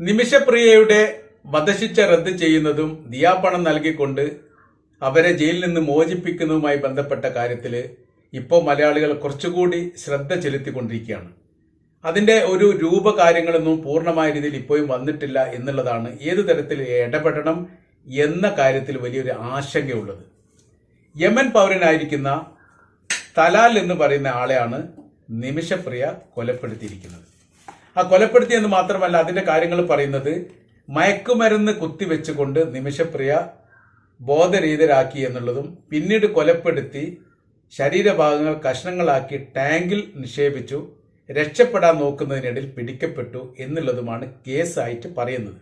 നിമിഷപ്രിയയുടെ വധശിക്ഷ റദ്ദ് ചെയ്യുന്നതും ദിയാപണം നൽകിക്കൊണ്ട് അവരെ ജയിലിൽ നിന്ന് മോചിപ്പിക്കുന്നതുമായി ബന്ധപ്പെട്ട കാര്യത്തിൽ ഇപ്പോൾ മലയാളികൾ കുറച്ചുകൂടി ശ്രദ്ധ ചെലുത്തിക്കൊണ്ടിരിക്കുകയാണ്. അതിന്റെ ഒരു രൂപകാര്യങ്ങളൊന്നും പൂർണമായ രീതിയിൽ ഇപ്പോഴും വന്നിട്ടില്ല എന്നുള്ളതാണ് ഏതു തരത്തിൽ ഇടപെടണം എന്ന കാര്യത്തിൽ വലിയൊരു ആശങ്കയുള്ളത്. യമൻ പൗരനായിരിക്കുന്ന തലാൽ എന്ന് പറയുന്ന ആളെയാണ് നിമിഷപ്രിയ കൊലപ്പെടുത്തിയിരിക്കുന്നത്. ആ കൊലപ്പെടുത്തി എന്ന് മാത്രമല്ല അതിന്റെ കാര്യങ്ങൾ പറയുന്നത് മയക്കുമരുന്ന് കുത്തിവെച്ചുകൊണ്ട് നിമിഷപ്രിയ ബോധരഹിതരാക്കി എന്നുള്ളതും പിന്നീട് കൊലപ്പെടുത്തി ശരീരഭാഗങ്ങൾ കഷ്ണങ്ങളാക്കി ടാങ്കിൽ നിക്ഷേപിച്ചു രക്ഷപ്പെടാൻ നോക്കുന്നതിനിടയിൽ പിടിക്കപ്പെട്ടു എന്നുള്ളതുമാണ് കേസായിട്ട് പറയുന്നത്.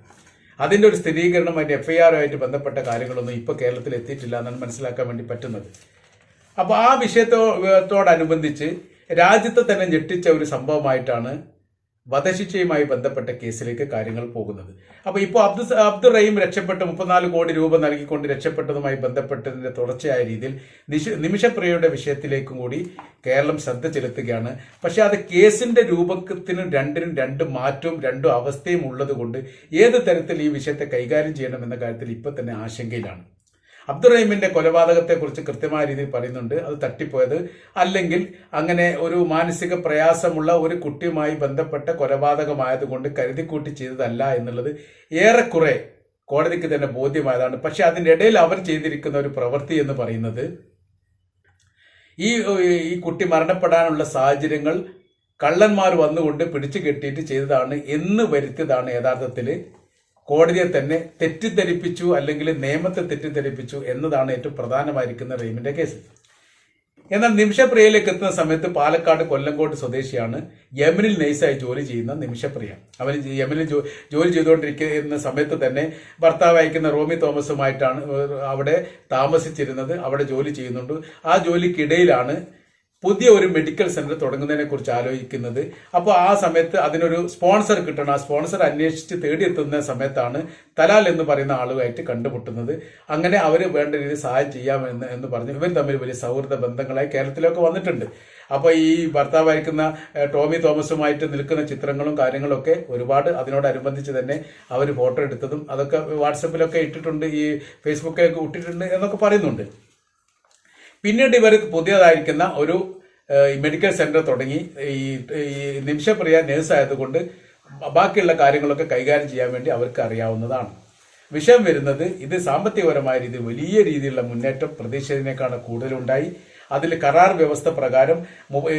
അതിന്റെ ഒരു സ്ഥിരീകരണം അതിന്റെ ആറുമായിട്ട് ബന്ധപ്പെട്ട കാര്യങ്ങളൊന്നും ഇപ്പോൾ കേരളത്തിൽ എത്തിയിട്ടില്ല എന്നാണ് മനസ്സിലാക്കാൻ വേണ്ടി പറ്റുന്നത്. അപ്പോൾ ആ വിഷയത്തോടനുബന്ധിച്ച് രാജ്യത്തെ തന്നെ ഞെട്ടിച്ച ഒരു സംഭവമായിട്ടാണ് വധശിക്ഷയുമായി ബന്ധപ്പെട്ട കേസിലേക്ക് കാര്യങ്ങൾ പോകുന്നത്. അപ്പോൾ ഇപ്പോൾ അബ്ദു അബ്ദുൾ റഹീം രക്ഷപ്പെട്ട് മുപ്പത്തിനാല് കോടി രൂപ നൽകിക്കൊണ്ട് രക്ഷപ്പെട്ടതുമായി ബന്ധപ്പെട്ടതിന്റെ തുടർച്ചയായ രീതിയിൽ നിശ നിമിഷപ്രിയയുടെ വിഷയത്തിലേക്കും കൂടി കേരളം ശ്രദ്ധ ചെലുത്തുകയാണ്. പക്ഷെ അത് കേസിന്റെ രൂപത്തിനും രണ്ടിനും രണ്ട് മാറ്റവും രണ്ടും അവസ്ഥയും ഉള്ളതുകൊണ്ട് ഏത് തരത്തിൽ ഈ വിഷയത്തെ കൈകാര്യം ചെയ്യണമെന്ന കാര്യത്തിൽ ഇപ്പൊ തന്നെ ആശങ്കയിലാണ്. അബ്ദുറഹീമിന്റെ കൊലപാതകത്തെക്കുറിച്ച് കൃത്യമായ രീതിയിൽ പറയുന്നുണ്ട്. അത് തട്ടിപ്പോയത്. അല്ലെങ്കിൽ അങ്ങനെ ഒരു മാനസിക പ്രയാസമുള്ള ഒരു കുട്ടിയുമായി ബന്ധപ്പെട്ട കൊലപാതകമായതുകൊണ്ട് കരുതിക്കൂട്ടി ചെയ്തതല്ല എന്നുള്ളത് ഏറെക്കുറെ കോടതിക്ക് തന്നെ ബോധ്യമായതാണ്. പക്ഷെ അതിന്റെ ഇടയിൽ അവർ ചെയ്തിരിക്കുന്ന ഒരു പ്രവൃത്തി എന്ന് പറയുന്നത് ഈ ഈ കുട്ടി മരണപ്പെടാനുള്ള സാഹചര്യങ്ങൾ കള്ളന്മാർ വന്നുകൊണ്ട് പിടിച്ചു കെട്ടിയിട്ട് ചെയ്തതാണ് എന്ന് വരുത്തിയതാണ് യഥാർത്ഥത്തിൽ കോടതിയെ തന്നെ തെറ്റിദ്ധരിപ്പിച്ചു അല്ലെങ്കിൽ നിയമത്തെ തെറ്റിദ്ധരിപ്പിച്ചു എന്നതാണ് ഏറ്റവും പ്രധാനമായിരിക്കുന്ന റീമിന്റെ കേസ് എന്നാൽ നിമിഷപ്രിയയിലേക്ക് എത്തുന്ന സമയത്ത് പാലക്കാട് കൊല്ലങ്കോട് സ്വദേശിയാണ് യമനിൽ നൈസായി ജോലി ചെയ്യുന്ന നിമിഷപ്രിയ. അവൻ യമനിൽ ജോലി ചെയ്തുകൊണ്ടിരിക്കുന്ന സമയത്ത് തന്നെ ഭർത്താവ് അയക്കുന്ന റോമി തോമസുമായിട്ടാണ് അവിടെ താമസിച്ചിരുന്നത്. അവിടെ ജോലി ചെയ്യുന്നുണ്ട്. ആ ജോലിക്കിടയിലാണ് പുതിയ ഒരു മെഡിക്കൽ സെന്റർ തുടങ്ങുന്നതിനെ കുറിച്ച് ആലോചിക്കുന്നത്. അപ്പോൾ ആ സമയത്ത് അതിനൊരു സ്പോൺസർ കിട്ടണം. ആ സ്പോൺസർ അന്വേഷിച്ച് തേടിയെത്തുന്ന സമയത്താണ് തലാൽ എന്ന് പറയുന്ന ആളുമായിട്ട് കണ്ടുമുട്ടുന്നത്. അങ്ങനെ അവർ വേണ്ട രീതിയിൽ സഹായം ചെയ്യാമെന്ന് എന്ന് പറഞ്ഞ്. ഇവർ തമ്മിൽ വലിയ സൗഹൃദ ബന്ധങ്ങളായി കേരളത്തിലൊക്കെ വന്നിട്ടുണ്ട്. അപ്പോൾ ഈ ഭർത്താവായിരിക്കുന്ന ടോമി തോമസുമായിട്ട് നിൽക്കുന്ന ചിത്രങ്ങളും കാര്യങ്ങളൊക്കെ ഒരുപാട് അതിനോടനുബന്ധിച്ച് തന്നെ അവർ ഫോട്ടോ എടുത്തതും അതൊക്കെ വാട്സപ്പിലൊക്കെ ഇട്ടിട്ടുണ്ട്. ഈ ഫേസ്ബുക്കിലൊക്കെ ഇട്ടിട്ടുണ്ട് എന്നൊക്കെ പറയുന്നുണ്ട്. പിന്നീട് ഇവർ പുതിയതായിരിക്കുന്ന ഒരു ഏഹ്, മെഡിക്കൽ സെന്റർ തുടങ്ങി. ഈ ഈ നിമിഷപ്രിയ നേഴ്സ് ആയതുകൊണ്ട് ബാക്കിയുള്ള കാര്യങ്ങളൊക്കെ കൈകാര്യം ചെയ്യാൻ വേണ്ടി അവർക്ക് അറിയാവുന്നതാണ്. വിഷയം വരുന്നത് ഇത് സാമ്പത്തികപരമായ രീതിയിൽ വലിയ രീതിയിലുള്ള മുന്നേറ്റം പ്രതീക്ഷിച്ചതിനേക്കാണ് കൂടുതലുണ്ടായി. അതിൽ കരാർ വ്യവസ്ഥ പ്രകാരം ഈ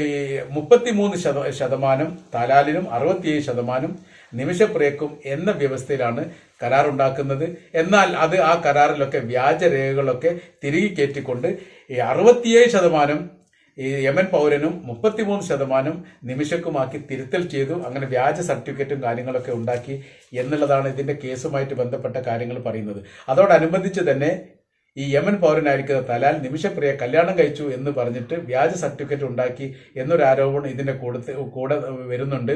മുപ്പത്തിമൂന്ന് ശത- ശതമാനം തലാലിനും അറുപത്തിയേഴ് ശതമാനം നിമിഷപ്രിയക്കും എന്ന വ്യവസ്ഥയിലാണ് കരാർ ഉണ്ടാക്കുന്നത് എന്നാൽ അത് ആ കരാറിലൊക്കെ വ്യാജരേഖകളൊക്കെ തിരികെ കയറ്റിക്കൊണ്ട് ഈ അറുപത്തിയേഴ് ശതമാനം ഈ യമൻ പൗരനും മുപ്പത്തിമൂന്ന് ശതമാനം നിമിഷക്കുമാക്കി തിരുത്തൽ ചെയ്തു. അങ്ങനെ വ്യാജ സർട്ടിഫിക്കറ്റും കാര്യങ്ങളൊക്കെ ഉണ്ടാക്കി എന്നുള്ളതാണ് ഇതിന്റെ കേസുമായിട്ട് ബന്ധപ്പെട്ട കാര്യങ്ങൾ പറയുന്നത്. അതോടനുബന്ധിച്ച് തന്നെ ഈ യമൻ പൗരനായിരിക്കുന്ന തലാൽ നിമിഷപ്രിയ കല്യാണം കഴിച്ചു എന്ന് പറഞ്ഞിട്ട് വ്യാജ സർട്ടിഫിക്കറ്റ് ഉണ്ടാക്കി എന്നൊരു ആരോപണം ഇതിന്റെ കൂടെ കൂടെ വരുന്നുണ്ട്.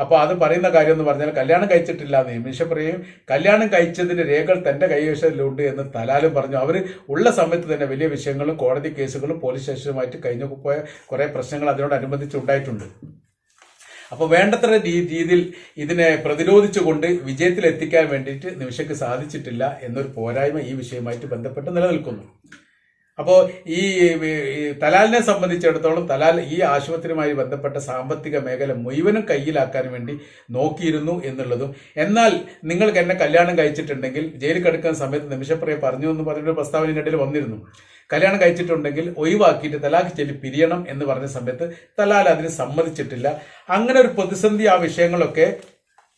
അപ്പോൾ അത് പറയുന്ന കാര്യം എന്ന് പറഞ്ഞാൽ കല്യാണം കഴിച്ചിട്ടില്ല എന്ന് നിമിഷപ്രിയയും കല്യാണം കഴിച്ചതിന്റെ രേഖകൾ തന്റെ കൈവശത്തിലുണ്ട് എന്ന് തലാലും പറഞ്ഞു. അവർ ഉള്ള സമയത്ത് തന്നെ വലിയ വിഷയങ്ങളും കോടതി കേസുകളും പോലീസ് സ്റ്റേഷനുമായിട്ട് കഴിഞ്ഞ പോയ കുറേ പ്രശ്നങ്ങൾ അതിനോടനുബന്ധിച്ച് ഉണ്ടായിട്ടുണ്ട്. അപ്പോൾ വേണ്ടത്ര രീതിയിൽ ഇതിനെ പ്രതിരോധിച്ചുകൊണ്ട് വിജയത്തിലെത്തിക്കാൻ വേണ്ടിയിട്ട് നിമിഷയ്ക്ക് സാധിച്ചിട്ടില്ല എന്നൊരു പോരായ്മ ഈ വിഷയവുമായിട്ട് ബന്ധപ്പെട്ട് നിലനിൽക്കുന്നു. അപ്പോൾ ഈ തലാലിനെ സംബന്ധിച്ചിടത്തോളം തലാൽ ഈ ആശുപത്രിയുമായി ബന്ധപ്പെട്ട സാമ്പത്തിക മേഖല മുഴുവനും കയ്യിലാക്കാൻ വേണ്ടി നോക്കിയിരുന്നു എന്നുള്ളതും. എന്നാൽ നിങ്ങൾക്ക് എന്നെ കല്യാണം കഴിച്ചിട്ടുണ്ടെങ്കിൽ ജയിലിൽ കിടക്കുന്ന സമയത്ത് നിമിഷപ്രിയ പറഞ്ഞു എന്ന് പറഞ്ഞൊരു ഇടയിൽ വന്നിരുന്നു. കല്യാണം കഴിച്ചിട്ടുണ്ടെങ്കിൽ ഒഴിവാക്കിയിട്ട് തലാഖ് ചൊല്ലി പിരിയണം എന്ന് പറഞ്ഞ സമയത്ത് തലാൽ അതിന് സമ്മതിച്ചിട്ടില്ല. അങ്ങനെ ഒരു പ്രതിസന്ധി ആ വിഷയങ്ങളൊക്കെ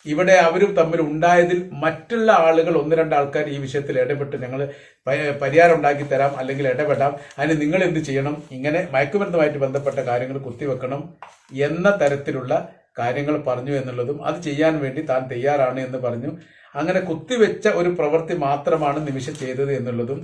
ഇവിടെ അവരും തമ്മിൽ ഉണ്ടായതിൽ മറ്റുള്ള ആളുകൾ ഒന്ന് രണ്ട് ആൾക്കാർ ഈ വിഷയത്തിൽ ഇടപെട്ട് ഞങ്ങൾ പരിഹാരം ഉണ്ടാക്കി തരാം അല്ലെങ്കിൽ ഇടപെടാം. അതിന് നിങ്ങൾ എന്ത് ചെയ്യണം? ഇങ്ങനെ മയക്കുമരുന്നുമായിട്ട് ബന്ധപ്പെട്ട കാര്യങ്ങൾ കുത്തിവെക്കണം എന്ന തരത്തിലുള്ള കാര്യങ്ങൾ പറഞ്ഞു എന്നുള്ളതും അത് ചെയ്യാൻ വേണ്ടി താൻ തയ്യാറാണ് എന്ന് പറഞ്ഞു. അങ്ങനെ കുത്തിവെച്ച ഒരു പ്രവൃത്തി മാത്രമാണ് നിമിഷം ചെയ്തത് എന്നുള്ളതും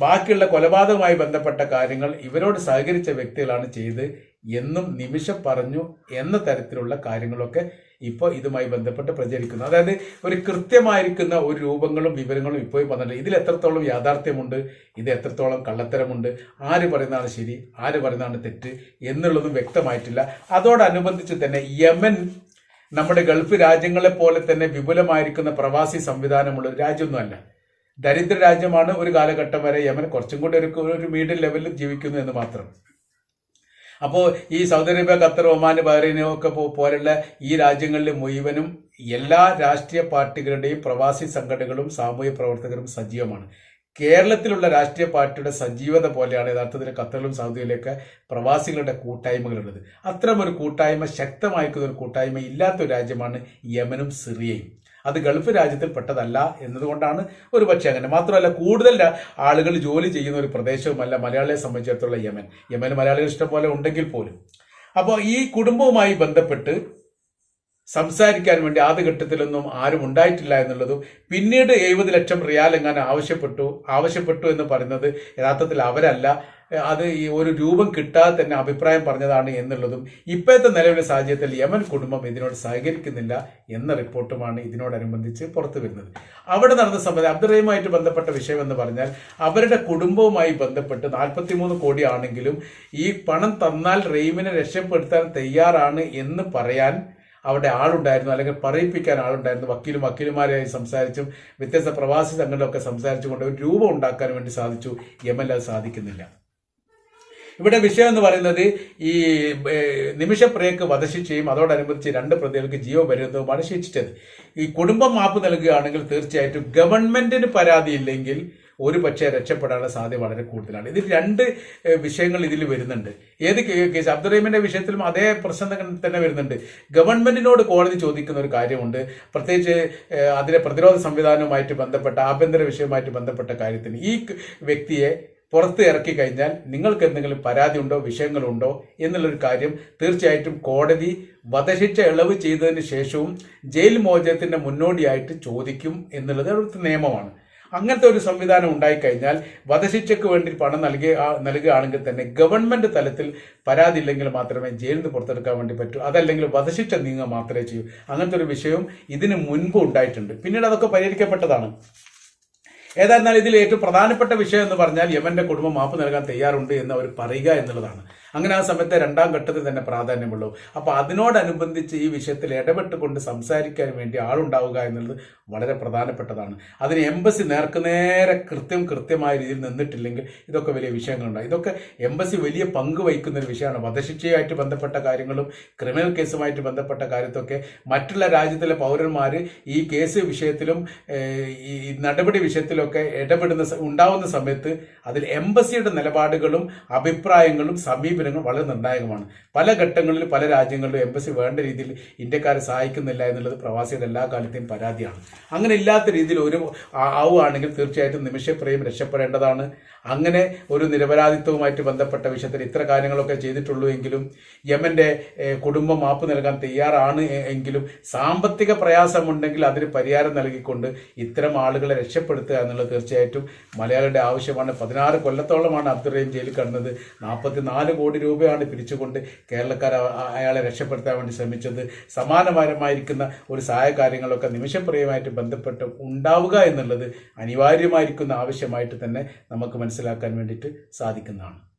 ബാക്കിയുള്ള കൊലപാതകവുമായി ബന്ധപ്പെട്ട കാര്യങ്ങൾ ഇവരോട് സഹകരിച്ച വ്യക്തികളാണ് ചെയ്ത് എന്നും നിമിഷ പറഞ്ഞു എന്ന തരത്തിലുള്ള കാര്യങ്ങളൊക്കെ ഇപ്പോൾ ഇതുമായി ബന്ധപ്പെട്ട് പ്രചരിക്കുന്നു. അതായത് ഒരു കൃത്യമായിരിക്കുന്ന ഒരു രൂപങ്ങളും വിവരങ്ങളും ഇപ്പോഴും വന്നിട്ടുണ്ട് ഇതിൽ എത്രത്തോളം യാഥാർത്ഥ്യമുണ്ട് ഇത് എത്രത്തോളം കള്ളത്തരമുണ്ട് ആര് പറയുന്നതാണ് ശരി ആര് പറയുന്നതാണ് തെറ്റ് എന്നുള്ളതും വ്യക്തമായിട്ടില്ല. അതോടനുബന്ധിച്ച് തന്നെ യമൻ നമ്മുടെ ഗൾഫ് രാജ്യങ്ങളെ പോലെ തന്നെ വിപുലമായിരിക്കുന്ന പ്രവാസി സംവിധാനമുള്ള ഒരു രാജ്യമൊന്നുമല്ല. ദരിദ്ര രാജ്യമാണ് ഒരു കാലഘട്ടം വരെ യമൻ കുറച്ചും കൂടി ഒരു ഒരു മീഡിയം ലെവലിൽ ജീവിക്കുന്നു എന്ന് മാത്രം. അപ്പോൾ ഈ സൗദി അറേബ്യ ഖത്തർ ഒമാൻ ബഹ്റൈനും ഒക്കെ പോലുള്ള ഈ രാജ്യങ്ങളിൽ മുഴുവനും എല്ലാ രാഷ്ട്രീയ പാർട്ടികളുടെയും പ്രവാസി സംഘടനകളും സാമൂഹ്യ പ്രവർത്തകരും സജീവമാണ്. കേരളത്തിലുള്ള രാഷ്ട്രീയ പാർട്ടിയുടെ സജീവത പോലെയാണ് യഥാർത്ഥത്തിൽ ഖത്തറിലും സൗദിയിലൊക്കെ പ്രവാസികളുടെ കൂട്ടായ്മകളുള്ളത്. അത്തരം ഒരു കൂട്ടായ്മ ശക്തമായിരിക്കുന്ന ഒരു കൂട്ടായ്മ ഇല്ലാത്ത ഒരു രാജ്യമാണ് യമനും സിറിയയും. അത് ഗൾഫ് രാജ്യത്തിൽ പെട്ടതല്ല എന്നതുകൊണ്ടാണ് ഒരു പക്ഷേ അങ്ങനെ. മാത്രമല്ല കൂടുതൽ ആളുകൾ ജോലി ചെയ്യുന്ന ഒരു പ്രദേശവുമല്ല മലയാളിയെ സംബന്ധിച്ചിടത്തോളം യമൻ. യമൻ മലയാളികൾ ഇഷ്ടംപോലെ ഉണ്ടെങ്കിൽ പോലും. അപ്പോൾ ഈ കുടുംബവുമായി ബന്ധപ്പെട്ട് സംസാരിക്കാൻ വേണ്ടി ആദ്യഘട്ടത്തിലൊന്നും ആരും ഉണ്ടായിട്ടില്ല എന്നുള്ളതും പിന്നീട് എഴുപത് ലക്ഷം റിയാൽ എങ്ങാനും ആവശ്യപ്പെട്ടു ആവശ്യപ്പെട്ടു എന്ന് പറയുന്നത് യഥാർത്ഥത്തിൽ അവരല്ല. അത് ഈ ഒരു രൂപം കിട്ടാതെ തന്നെ അഭിപ്രായം പറഞ്ഞതാണ് എന്നുള്ളതും ഇപ്പോഴത്തെ നിലവിലെ സാഹചര്യത്തിൽ യമൻ കുടുംബം ഇതിനോട് സഹകരിക്കുന്നില്ല എന്ന റിപ്പോർട്ടുമാണ് ഇതിനോടനുബന്ധിച്ച് പുറത്തു വരുന്നത്. അവിടെ നടന്ന സംബന്ധം അബ്ദുറഹിമായിട്ട് ബന്ധപ്പെട്ട വിഷയം എന്ന് പറഞ്ഞാൽ അവരുടെ കുടുംബവുമായി ബന്ധപ്പെട്ട് നാൽപ്പത്തിമൂന്ന് കോടി ആണെങ്കിലും ഈ പണം തന്നാൽ റഹീമിനെ രക്ഷപ്പെടുത്താൻ തയ്യാറാണ് എന്ന് പറയാൻ അവിടെ ആളുണ്ടായിരുന്നു അല്ലെങ്കിൽ പറയിപ്പിക്കാൻ ആളുണ്ടായിരുന്നു. വക്കീലും വക്കീലുമാരെയായി സംസാരിച്ചും വ്യത്യസ്ത പ്രവാസി സംഘടനകളൊക്കെ സംസാരിച്ചുകൊണ്ട് ഒരു രൂപം ഉണ്ടാക്കാൻ വേണ്ടി സാധിച്ചു. യമൻ അത് സാധിക്കുന്നില്ല. ഇവിടെ വിഷയം എന്ന് പറയുന്നത് ഈ നിമിഷപ്രിയക്ക് വധശിക്ഷയും അതോടനുബന്ധിച്ച് രണ്ട് പ്രതികൾക്ക് ജീവപര്യന്തവുമാണ് ശിക്ഷിച്ചത്. ഈ കുടുംബം മാപ്പ് നൽകുകയാണെങ്കിൽ തീർച്ചയായിട്ടും ഗവൺമെന്റിന് പരാതിയില്ലെങ്കിൽ ഒരു പക്ഷേ രക്ഷപ്പെടാനുള്ള സാധ്യത വളരെ കൂടുതലാണ്. ഇതിൽ രണ്ട് വിഷയങ്ങൾ ഇതിൽ വരുന്നുണ്ട്. ഏത് കേസ് അബ്ദുറഹിമിന്റെ വിഷയത്തിലും അതേ പ്രശ്നം തന്നെ- വരുന്നുണ്ട്. ഗവൺമെന്റിനോട് കോടതി ചോദിക്കുന്ന ഒരു കാര്യമുണ്ട്. പ്രത്യേകിച്ച് അതിലെ പ്രതിരോധ സംവിധാനവുമായിട്ട് ബന്ധപ്പെട്ട ആഭ്യന്തര വിഷയവുമായിട്ട് ബന്ധപ്പെട്ട കാര്യത്തിന്. ഈ വ്യക്തിയെ പുറത്ത് ഇറക്കി കഴിഞ്ഞാൽ നിങ്ങൾക്ക് എന്തെങ്കിലും പരാതി ഉണ്ടോ വിഷയങ്ങളുണ്ടോ എന്നുള്ളൊരു കാര്യം തീർച്ചയായിട്ടും കോടതി വധശിക്ഷ ഇളവ് ചെയ്തതിന് ശേഷവും ജയിൽ മോചനത്തിന്റെ മുന്നോടിയായിട്ട് ചോദിക്കും എന്നുള്ളത് അവിടുത്തെ നിയമമാണ്. അങ്ങനത്തെ ഒരു സംവിധാനം ഉണ്ടായിക്കഴിഞ്ഞാൽ വധശിക്ഷയ്ക്ക് വേണ്ടി പണം നൽകുക ആ- നൽകുകയാണെങ്കിൽ തന്നെ ഗവൺമെന്റ് തലത്തിൽ പരാതി ഇല്ലെങ്കിൽ മാത്രമേ ജയിലിൽ നിന്ന് പുറത്തെടുക്കാൻ വേണ്ടി പറ്റൂ. അതല്ലെങ്കിൽ വധശിക്ഷ നീങ്ങുക മാത്രമേ ചെയ്യൂ. അങ്ങനത്തെ ഒരു വിഷയവും ഇതിന് മുൻപ് ഉണ്ടായിട്ടുണ്ട്. പിന്നീട് അതൊക്കെ പരിഹരിക്കപ്പെട്ടതാണ്. ഏതായിരുന്നാലും ഇതിൽ ഏറ്റവും പ്രധാനപ്പെട്ട വിഷയം എന്ന് പറഞ്ഞാൽ യമന്റെ കുടുംബം മാപ്പ് നൽകാൻ തയ്യാറുണ്ട് എന്ന് അവർ പറയുക എന്നുള്ളതാണ്. അങ്ങനെ ആ സമയത്തെ രണ്ടാം ഘട്ടത്തിൽ തന്നെ പ്രാധാന്യമുള്ളൂ. അപ്പൊ അതിനോടനുബന്ധിച്ച് ഈ വിഷയത്തിൽ ഇടപെട്ടുകൊണ്ട് സംസാരിക്കാൻ വേണ്ടി ആളുണ്ടാവുക എന്നുള്ളത് വളരെ പ്രധാനപ്പെട്ടതാണ്. അതിന് എംബസി നേർക്കുനേരെ കൃത്യം കൃത്യമായ രീതിയിൽ നിന്നിട്ടില്ലെങ്കിൽ ഇതൊക്കെ വലിയ വിഷയങ്ങളുണ്ട് ഇതൊക്കെ എംബസി വലിയ പങ്ക് വഹിക്കുന്ന ഒരു വിഷയമാണ്. വധശിക്ഷയുമായിട്ട് ബന്ധപ്പെട്ട കാര്യങ്ങളും ക്രിമിനൽ കേസുമായിട്ട് ബന്ധപ്പെട്ട കാര്യത്തൊക്കെ മറ്റുള്ള രാജ്യത്തിലെ പൗരന്മാർ ഈ കേസ് വിഷയത്തിലും ഈ നടപടി വിഷയത്തിലൊക്കെ ഇടപെടുന്ന ഉണ്ടാവുന്ന സമയത്ത് അതിൽ എംബസിയുടെ നിലപാടുകളും അഭിപ്രായങ്ങളും സമീപനങ്ങളും വളരെ നിർണായകമാണ്. പല ഘട്ടങ്ങളിൽ പല രാജ്യങ്ങളിലും എംബസി വേണ്ട രീതിയിൽ ഇന്ത്യക്കാരെ സഹായിക്കുന്നില്ല എന്നുള്ളത് പ്രവാസികളുടെ എല്ലാ കാലത്തെയും പരാതിയാണ്. അങ്ങനെ ഇല്ലാത്ത രീതിയിൽ ഒരു ആവുകയാണെങ്കിൽ തീർച്ചയായിട്ടും നിമിഷപ്രിയം രക്ഷപ്പെടേണ്ടതാണ്. അങ്ങനെ ഒരു നിരപരാധിത്വവുമായിട്ട് ബന്ധപ്പെട്ട വിഷയത്തിൽ ഇത്ര കാര്യങ്ങളൊക്കെ ചെയ്തിട്ടുള്ളൂ എങ്കിലും യമന്റെ കുടുംബം മാപ്പ് നൽകാൻ തയ്യാറാണ് എങ്കിലും സാമ്പത്തിക പ്രയാസമുണ്ടെങ്കിൽ അതിന് പരിഹാരം നൽകിക്കൊണ്ട് ഇത്തരം ആളുകളെ രക്ഷപ്പെടുത്തുക എന്നുള്ളത് തീർച്ചയായിട്ടും മലയാളിയുടെ ആവശ്യമാണ്. പതിനാറ് കൊല്ലത്തോളമാണ് അബ്ദുറഹീം ജയിലിൽ കടന്നത്. നാൽപ്പത്തിനാല് കോടി രൂപയാണ് പിരിച്ചുകൊണ്ട് കേരളക്കാർ അയാളെ രക്ഷപ്പെടുത്താൻ വേണ്ടി ശ്രമിച്ചത്. സമാനപരമായിരിക്കുന്ന ഒരു സഹായ കാര്യങ്ങളൊക്കെ നിമിഷപ്രിയമായിട്ട് ബന്ധപ്പെട്ട് ഉണ്ടാവുക എന്നുള്ളത് അനിവാര്യമായിരിക്കുന്ന ആവശ്യമായിട്ട് തന്നെ നമുക്ക് മനസ്സിലാക്കാൻ വേണ്ടിയിട്ട് സാധിക്കുന്നതാണ്.